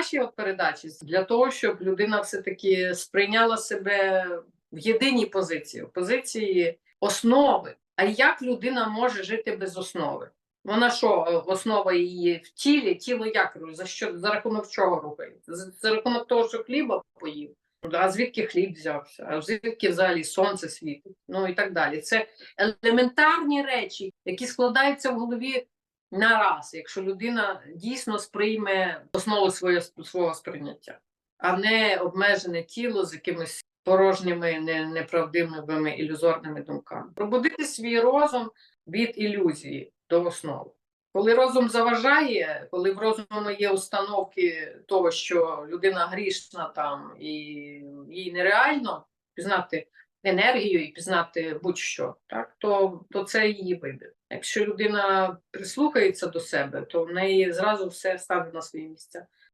наші передачі для того, щоб людина все-таки сприйняла себе в єдиній позиції, в позиції основи. А як людина може жити без основи? Вона що, основа її в тілі? Тіло як за що за рахунок чого рухається? За, за рахунок того, що хліба поїв. А звідки хліб взявся? А звідки взагалі сонце світить? Ну і так далі. Це елементарні речі, які складаються в голові нараз, якщо людина дійсно сприйме основу своє, свого сприйняття, а не обмежене тіло з якимись порожніми, не, неправдивими ілюзорними думками. Пробудити свій розум від ілюзії до основи. Коли розум заважає, коли в розуму є установки того, що людина грішна там і їй нереально пізнати енергію і пізнати будь-що, так то, то це її вибір. Якщо людина прислухається до себе, то в неї зразу все стане на свої місця.